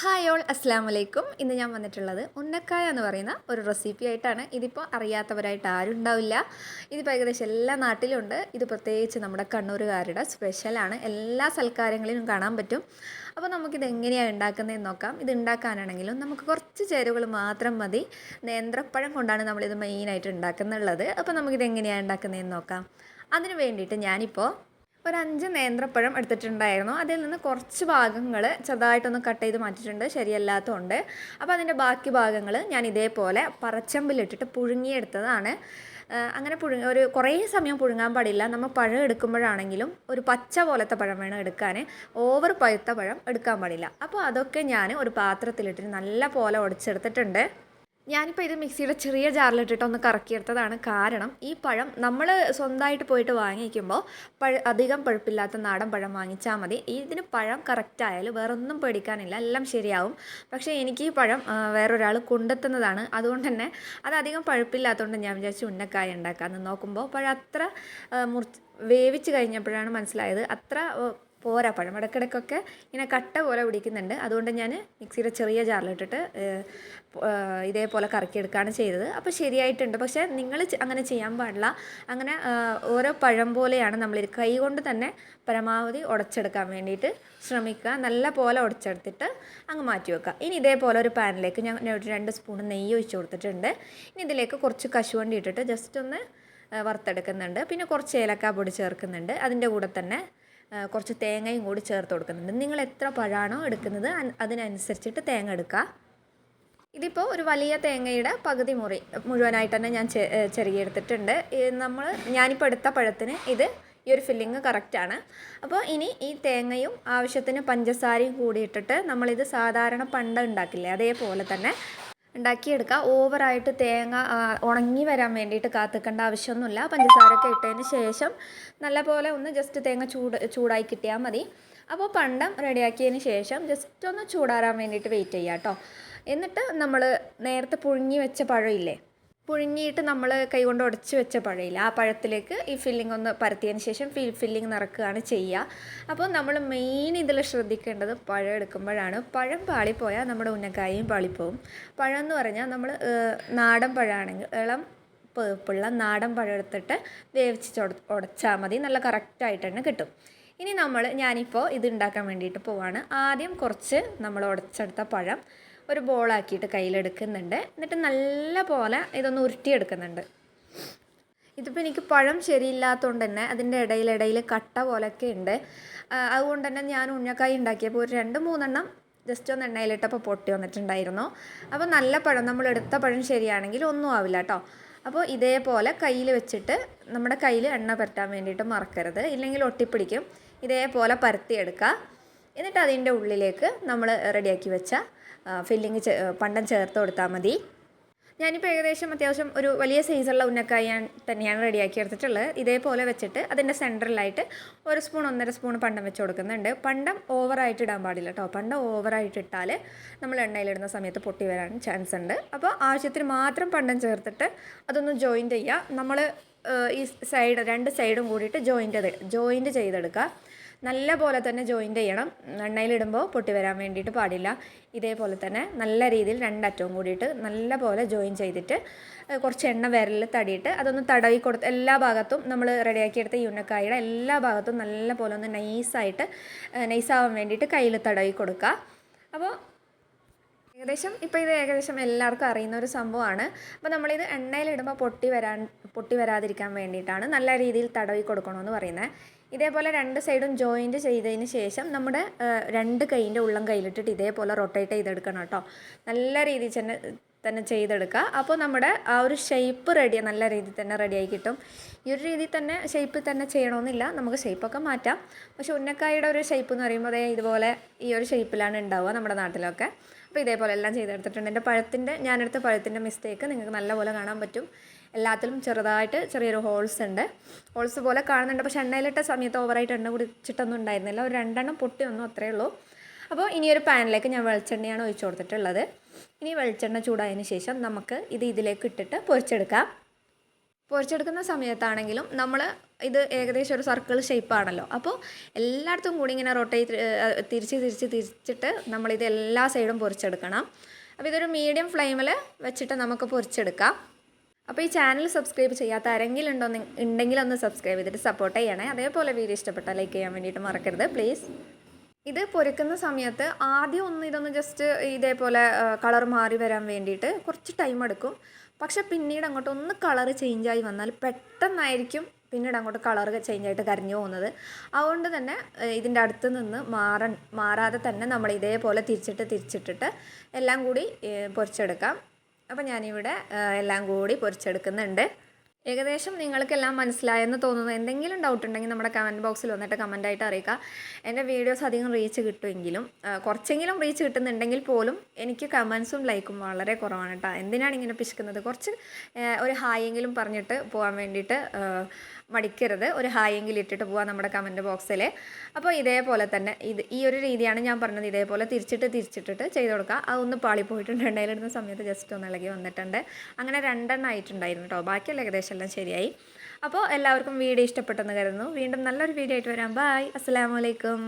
Hi all അസ്സാം വലൈക്കും ഇന്ന് ഞാൻ വന്നിട്ടുള്ളത് ഉന്നക്കായ എന്ന് പറയുന്ന ഒരു റെസിപ്പി ആയിട്ടാണ്. ഇതിപ്പോൾ അറിയാത്തവരായിട്ട് ആരും ഉണ്ടാവില്ല. ഇതിപ്പോൾ ഏകദേശം എല്ലാ നാട്ടിലും ഉണ്ട് ഇത് പ്രത്യേകിച്ച് നമ്മുടെ കണ്ണൂരുകാരുടെ സ്പെഷ്യലാണ് എല്ലാ സൽക്കാരങ്ങളിലും കാണാൻ പറ്റും. അപ്പോൾ നമുക്കിത് എങ്ങനെയാണ് ഉണ്ടാക്കുന്നതെന്ന് നോക്കാം. ഇത് ഉണ്ടാക്കാനാണെങ്കിലും നമുക്ക് കുറച്ച് ചേരുവകൾ മാത്രം മതി. നേന്ത്രപ്പഴം കൊണ്ടാണ് നമ്മളിത് മെയിനായിട്ട് ഉണ്ടാക്കുന്നുള്ളത്. അപ്പോൾ നമുക്കിത് എങ്ങനെയാണ് ഉണ്ടാക്കുന്നതെന്ന് നോക്കാം. അതിന് വേണ്ടിയിട്ട് ഞാനിപ്പോൾ ഒരു അഞ്ച് നേന്ത്രപ്പഴം എടുത്തിട്ടുണ്ടായിരുന്നു. അതിൽ നിന്ന് കുറച്ച് ഭാഗങ്ങൾ ചെറുതായിട്ടൊന്ന് കട്ട് ചെയ്ത് മാറ്റിയിട്ടുണ്ട്. ശരിയല്ലാത്തതുകൊണ്ട് അപ്പോൾ അതിന്റെ ബാക്കി ഭാഗങ്ങൾ ഞാൻ ഇതേപോലെ പറച്ചമ്പിലിട്ടിട്ട് പുഴുങ്ങിയെടുത്തതാണ്. അങ്ങനെ പുഴുങ്ങ ഒരു കുറേ സമയം പുഴുങ്ങാൻ പാടില്ല. നമ്മൾ പഴം എടുക്കുമ്പോഴാണെങ്കിലും ഒരു പച്ച പോലത്തെ പഴം വേണം എടുക്കാൻ. ഓവർ പഴുത്ത പഴം എടുക്കാൻ പാടില്ല. അപ്പോൾ അതൊക്കെ ഞാൻ ഒരു പാത്രത്തിലിട്ടിട്ട് നല്ല പോലെ ഉടച്ചെടുത്തിട്ടുണ്ട്. ഞാനിപ്പോൾ ഇത് മിക്സിയുടെ ചെറിയ ജാറിലിട്ടിട്ട് ഒന്ന് കറക്കിയെടുത്തതാണ് കാരണം ഈ പഴം നമ്മൾ സ്വന്തമായിട്ട് പോയിട്ട് വാങ്ങിക്കുമ്പോൾ പഴ അധികം പഴുപ്പില്ലാത്ത നാടൻ പഴം വാങ്ങിച്ചാൽ മതി. ഇതിന് പഴം കറക്റ്റായാലും വേറൊന്നും പേടിക്കാനില്ല. എല്ലാം ശരിയാവും. പക്ഷേ എനിക്ക് ഈ പഴം വേറൊരാൾ കൊണ്ടെത്തുന്നതാണ്. അതുകൊണ്ട് തന്നെ അത് അധികം പഴുപ്പില്ലാത്തതുകൊണ്ട് ഞാൻ വിചാരിച്ചു ഉന്നക്കായ ഉണ്ടാക്കാമെന്ന് നോക്കുമ്പോൾ പഴം അത്ര മുറി വേവിച്ച് കഴിഞ്ഞപ്പോഴാണ് മനസ്സിലായത്. അത്ര പോരാ. പഴം ഇടയ്ക്കിടയ്ക്കൊക്കെ ഇങ്ങനെ കട്ട പോലെ പിടിക്കുന്നുണ്ട്. അതുകൊണ്ട് ഞാൻ മിക്സിയുടെ ചെറിയ ജാറിലിട്ടിട്ട് ഇതേപോലെ കറക്കിയെടുക്കുകയാണ് ചെയ്തത്. അപ്പോൾ ശരിയായിട്ടുണ്ട്. പക്ഷേ നിങ്ങൾ അങ്ങനെ ചെയ്യാൻ പാടില്ല. അങ്ങനെ ഓരോ പഴം പോലെയാണ് നമ്മൾ കൈ കൊണ്ട് തന്നെ പരമാവധി ഉടച്ചെടുക്കാൻ വേണ്ടിയിട്ട് ശ്രമിക്കുക. നല്ല പോലെ ഉടച്ചെടുത്തിട്ട് അങ്ങ് മാറ്റി വെക്കുക. ഇനി ഇതേപോലെ ഒരു പാനിലേക്ക് ഞാൻ ഒരു രണ്ട് സ്പൂൺ നെയ്യ് ഒഴിച്ച് കൊടുത്തിട്ടുണ്ട്. ഇനി ഇതിലേക്ക് കുറച്ച് കശുവണ്ടി ഇട്ടിട്ട് ജസ്റ്റ് ഒന്ന് വറുത്തെടുക്കുന്നുണ്ട്. പിന്നെ കുറച്ച് ഏലക്കാ പൊടി ചേർക്കുന്നുണ്ട്. അതിന്റെ കൂടെ തന്നെ കുറച്ച് തേങ്ങയും കൂടി ചേർത്ത് കൊടുക്കുന്നുണ്ട്. നിങ്ങൾ എത്ര പഴമാണോ എടുക്കുന്നത് അതിനനുസരിച്ചിട്ട് തേങ്ങ എടുക്കുക. ഇതിപ്പോൾ ഒരു വലിയ തേങ്ങയുടെ പകുതി മുറി മുഴുവനായിട്ട് തന്നെ ഞാൻ ചെറുകിയെടുത്തിട്ടുണ്ട്. നമ്മൾ ഞാനിപ്പോൾ എടുത്ത പഴത്തിന് ഇത് ഈ ഒരു ഫില്ലിങ് കറക്റ്റാണ് അപ്പോൾ ഇനി ഈ തേങ്ങയും ആവശ്യത്തിന് പഞ്ചസാരയും കൂടി ഇട്ടിട്ട് നമ്മളിത് സാധാരണ പണ്ട് ഉണ്ടാക്കില്ലേ അതേപോലെ തന്നെ ഉണ്ടാക്കിയെടുക്കുക. ഓവറായിട്ട് തേങ്ങ ഉണങ്ങി വരാൻ വേണ്ടിയിട്ട് കാത്തിക്കേണ്ട ആവശ്യമൊന്നുമില്ല. പഞ്ചസാരയൊക്കെ ഇട്ടതിന് ശേഷം നല്ലപോലെ ഒന്ന് ജസ്റ്റ് തേങ്ങ ചൂട് ചൂടായി കിട്ടിയാൽ മതി. അപ്പോൾ പണ്ടം റെഡിയാക്കിയതിന് ശേഷം ജസ്റ്റ് ഒന്ന് ചൂടാറാൻ വേണ്ടിയിട്ട് വെയിറ്റ് ചെയ്യാം കേട്ടോ എന്നിട്ട് നമ്മൾ നേരത്തെ പുഴുങ്ങി വെച്ച പഴമില്ലേ പുഴുങ്ങിയിട്ട് നമ്മൾ കൈകൊണ്ട് ഉടച്ച് വെച്ച പഴയില്ല. ആ പഴത്തിലേക്ക് ഈ ഫില്ലിംഗ് ഒന്ന് പരത്തിയതിന് ശേഷം ഫിൽ ഫില്ലിംഗ് നിറക്കുകയാണ് ചെയ്യുക അപ്പോൾ നമ്മൾ മെയിൻ ഇതിൽ ശ്രദ്ധിക്കേണ്ടത് പഴം എടുക്കുമ്പോഴാണ്. പഴം പാളിപ്പോയാൽ നമ്മുടെ ഉന്നക്കായും പാളിപ്പോവും. പഴം എന്ന് പറഞ്ഞാൽ നമ്മൾ നാടൻ പഴമാണെങ്കിൽ ഇളം പേപ്പുള്ള നാടൻ പഴം എടുത്തിട്ട് വേവിച്ച് ഉടച്ചാൽ മതി. നല്ല കറക്റ്റായിട്ട് തന്നെ കിട്ടും. ഇനി നമ്മൾ ഞാനിപ്പോൾ ഇത് ഉണ്ടാക്കാൻ വേണ്ടിയിട്ട് പോവാണ്. ആദ്യം കുറച്ച് നമ്മൾ ഉടച്ചെടുത്ത പഴം ഒരു ബോളാക്കിയിട്ട് കയ്യിലെടുക്കുന്നുണ്ട്. എന്നിട്ട് നല്ല പോലെ ഇതൊന്ന് ഉരുട്ടിയെടുക്കുന്നുണ്ട്. ഇതിപ്പോൾ എനിക്ക് പഴം ശരിയില്ലാത്തതുകൊണ്ട് തന്നെ അതിന്റെ ഇടയിലിടയിൽ കട്ട പോലൊക്കെ ഉണ്ട്. അതുകൊണ്ട് തന്നെ ഞാൻ ഉണ്ണക്കായി ഉണ്ടാക്കിയപ്പോൾ ഒരു രണ്ട് മൂന്നെണ്ണം ജസ്റ്റ് ഒന്ന് എണ്ണയിലിട്ടപ്പോൾ പൊട്ടി വന്നിട്ടുണ്ടായിരുന്നു. അപ്പോൾ നല്ല പഴം നമ്മൾ എടുത്ത പഴം ശരിയാണെങ്കിൽ ഒന്നും ആവില്ല കേട്ടോ അപ്പോൾ ഇതേപോലെ കയ്യിൽ വെച്ചിട്ട് നമ്മുടെ കയ്യിൽ എണ്ണ പരത്താൻ വേണ്ടിയിട്ട് മറക്കരുത്. ഇല്ലെങ്കിൽ ഒട്ടിപ്പിടിക്കും. ഇതേപോലെ പരത്തിയെടുക്കുക. എന്നിട്ട് അതിന്റെ ഉള്ളിലേക്ക് നമ്മൾ റെഡിയാക്കി വെച്ച ഫില്ലിങ് പണ്ടം ചേർത്ത് കൊടുത്താൽ മതി. ഞാനിപ്പോൾ ഏകദേശം അത്യാവശ്യം ഒരു വലിയ സൈസുള്ള ഉന്നക്കായ തന്നെയാണ് റെഡിയാക്കി എടുത്തിട്ടുള്ളത്. ഇതേപോലെ വെച്ചിട്ട് അതിന്റെ സെന്ററിലായിട്ട് ഒരു സ്പൂൺ ഒന്നര സ്പൂൺ പണ്ടം വെച്ച് കൊടുക്കുന്നുണ്ട്. പണ്ടം ഓവറായിട്ട് ഇടാൻ പാടില്ല കേട്ടോ പണ്ടം ഓവറായിട്ട് ഇട്ടാൽ നമ്മൾ എണ്ണയിലിടുന്ന സമയത്ത് പൊട്ടി വരാൻ ചാൻസ് ഉണ്ട്. അപ്പോൾ ആവശ്യത്തിന് മാത്രം പണ്ടം ചേർത്തിട്ട് അതൊന്ന് ജോയിന്റ് ചെയ്യുക നമ്മൾ ഈ സൈഡ് രണ്ട് സൈഡും കൂടിയിട്ട് ജോയിന്റ് ജോയിന്റ് ചെയ്തെടുക്കുക നല്ല പോലെ തന്നെ ജോയിന്റ് ചെയ്യണം. എണ്ണയിലിടുമ്പോൾ പൊട്ടി വരാൻ വേണ്ടിയിട്ട് പാടില്ല. ഇതേപോലെ തന്നെ നല്ല രീതിയിൽ രണ്ടറ്റവും കൂടിയിട്ട് നല്ല പോലെ ജോയിൻ ചെയ്തിട്ട് കുറച്ച് എണ്ണ വിരലിൽ തടിയിട്ട് അതൊന്ന് തടവി കൊടുത്ത് എല്ലാ ഭാഗത്തും നമ്മൾ റെഡിയാക്കിയെടുത്ത യുണക്കായുടെ എല്ലാ ഭാഗത്തും നല്ല പോലെ ഒന്ന് നൈസായിട്ട് നൈസാവാൻ വേണ്ടിയിട്ട് കയ്യിൽ തടവി കൊടുക്കുക. അപ്പോൾ ഏകദേശം ഇപ്പോൾ ഇത് ഏകദേശം എല്ലാവർക്കും അറിയുന്ന ഒരു സംഭവമാണ്. അപ്പോൾ നമ്മളിത് എണ്ണയിലിടുമ്പോൾ പൊട്ടി വരാൻ പൊട്ടി വരാതിരിക്കാൻ വേണ്ടിയിട്ടാണ് നല്ല രീതിയിൽ തടവി കൊടുക്കണമെന്ന് പറയുന്നത് ഇതേപോലെ രണ്ട് സൈഡും ജോയിന്റ് ചെയ്തതിന് ശേഷം നമ്മുടെ രണ്ട് കൈയിന്റെ ഉള്ളം കയ്യിലിട്ടിട്ട് ഇതേപോലെ റൊട്ടേറ്റ് ചെയ്തെടുക്കണം കേട്ടോ. നല്ല രീതിയിൽ തന്നെ തന്നെ ചെയ്തെടുക്കുക. അപ്പോൾ നമ്മുടെ ആ ഒരു ഷേപ്പ് റെഡി നല്ല രീതിയിൽ തന്നെ റെഡിയായി കിട്ടും. ഈ ഒരു രീതിയിൽ തന്നെ ഷേപ്പിൽ തന്നെ ചെയ്യണമെന്നില്ല നമുക്ക് ഷേപ്പൊക്കെ മാറ്റാം. പക്ഷെ ഉന്നക്കായുടെ ഒരു ഷേപ്പ് എന്ന് പറയുമ്പോൾ അതേ ഇതുപോലെ ഈ ഒരു ഷേപ്പിലാണ് ഉണ്ടാവുക നമ്മുടെ നാട്ടിലൊക്കെ. അപ്പോൾ ഇതേപോലെ എല്ലാം ചെയ്തെടുത്തിട്ടുണ്ട്. എന്റെ പഴത്തിന്റെ ഞാനെടുത്ത പഴത്തിന്റെ മിസ്റ്റേക്ക് നിങ്ങൾക്ക് നല്ലപോലെ കാണാൻ പറ്റും. എല്ലാത്തിലും ചെറുതായിട്ട് ചെറിയൊരു ഹോൾസ് ഉണ്ട്. ഹോൾസ് പോലെ കാണുന്നുണ്ട്. പക്ഷേ എണ്ണയിലിട്ട സമയത്ത് ഓവറായിട്ട് എണ്ണ കുടിച്ചിട്ടൊന്നും ഉണ്ടായിരുന്നില്ല. ഒരു രണ്ടെണ്ണം പൊട്ടി ഒന്നും അത്രയേ ഉള്ളൂ. അപ്പോൾ ഇനി ഒരു പാനിലേക്ക് ഞാൻ വെളിച്ചെണ്ണയാണ് ഒഴിച്ചു കൊടുത്തിട്ടുള്ളത്. ഇനി വെളിച്ചെണ്ണ ചൂടായതിന് ശേഷം നമുക്ക് ഇത് ഇതിലേക്ക് ഇട്ടിട്ട് പൊരിച്ചെടുക്കാം. പൊരിച്ചെടുക്കുന്ന സമയത്താണെങ്കിലും നമ്മൾ ഇത് ഏകദേശം ഒരു സർക്കിൾ ഷേപ്പാണല്ലോ അപ്പോൾ എല്ലായിടത്തും കൂടി ഇങ്ങനെ റൊട്ടേറ്റ് തിരിച്ച് തിരിച്ച് തിരിച്ചിട്ട് നമ്മളിത് എല്ലാ സൈഡും പൊരിച്ചെടുക്കണം. അപ്പോൾ ഇതൊരു മീഡിയം ഫ്ലെയിമിൽ വെച്ചിട്ട് നമുക്ക് പൊരിച്ചെടുക്കാം. അപ്പോൾ ഈ ചാനൽ സബ്സ്ക്രൈബ് ചെയ്യാത്ത ആരെങ്കിലും ഉണ്ടോ ഉണ്ടെങ്കിൽ ഒന്ന് സബ്സ്ക്രൈബ് ചെയ്തിട്ട് സപ്പോർട്ട് ചെയ്യണേ. അതേപോലെ വീഡിയോ ഇഷ്ടപ്പെട്ടാൽ ലൈക്ക് ചെയ്യാൻ വേണ്ടിയിട്ട് മറക്കരുത്. പ്ലീസ് ഇത് പൊരിക്കുന്ന സമയത്ത് ആദ്യം ഒന്ന് ഇതൊന്ന് ജസ്റ്റ് ഇതേപോലെ കളർ മാറി വരാൻ വേണ്ടിയിട്ട് കുറച്ച് ടൈം എടുക്കും. പക്ഷെ പിന്നീട് അങ്ങോട്ട് ഒന്ന് കളർ ചേഞ്ചായി വന്നാൽ പെട്ടെന്നായിരിക്കും പിന്നീട് അങ്ങോട്ട് കളർ ചേഞ്ച് ആയിട്ട് കരിഞ്ഞു പോകുന്നത്. അതുകൊണ്ട് തന്നെ ഇതിന്റെ അടുത്ത് നിന്ന് മാറൻ മാറാതെ തന്നെ നമ്മൾ ഇതേപോലെ തിരിച്ചിട്ട് തിരിച്ചിട്ടിട്ട് എല്ലാം കൂടി പൊരിച്ചെടുക്കാം. അപ്പോൾ ഞാനിവിടെ എല്ലാം കൂടി പൊരിച്ചെടുക്കുന്നുണ്ട്. ഏകദേശം നിങ്ങൾക്കെല്ലാം മനസ്സിലായെന്ന് തോന്നുന്നു. എന്തെങ്കിലും ഡൗട്ട് ഉണ്ടെങ്കിൽ നമ്മുടെ കമന്റ് ബോക്സിൽ വന്നിട്ട് കമന്റായിട്ട് അറിയിക്കുക. എന്റെ വീഡിയോസ് അധികം റീച്ച് കിട്ടുമെങ്കിലും കുറച്ചെങ്കിലും റീച്ച് കിട്ടുന്നുണ്ടെങ്കിൽ പോലും എനിക്ക് കമൻസും ലൈക്കും വളരെ കുറവാണ് കേട്ടോ എന്തിനാണ് ഇങ്ങനെ പിശുക്കുന്നത്? കുറച്ച് ഒരു ഹായെങ്കിലും പറഞ്ഞിട്ട് പോകാൻ വേണ്ടിയിട്ട് മടിക്കരുത്. ഒരു ഹായെങ്കിലും ഇട്ടിട്ട് പോവാം നമ്മുടെ കമന്റ് ബോക്സിൽ അപ്പോൾ ഇതേപോലെ തന്നെ ഇത് ഈ ഒരു രീതിയാണ് ഞാൻ പറഞ്ഞത്. ഇതേപോലെ തിരിച്ചിട്ട് തിരിച്ചിട്ടിട്ട് ചെയ്ത് കൊടുക്കുക. അതൊന്ന് പാളിപ്പോയിട്ടുണ്ട് ഇടുന്ന സമയത്ത് ജസ്റ്റ് ഒന്ന് ഇളകി വന്നിട്ടുണ്ട്. അങ്ങനെ രണ്ടെണ്ണം ആയിട്ടുണ്ടായിരുന്നു കേട്ടോ ബാക്കിയുള്ള ഏകദേശം എല്ലാം ശരിയായി. അപ്പോൾ എല്ലാവർക്കും വീഡിയോ ഇഷ്ടപ്പെട്ടെന്ന് കരുതുന്നു. വീണ്ടും നല്ലൊരു വീഡിയോ ആയിട്ട് വരാം. ബായ് അസ്സലാമു അലൈക്കും.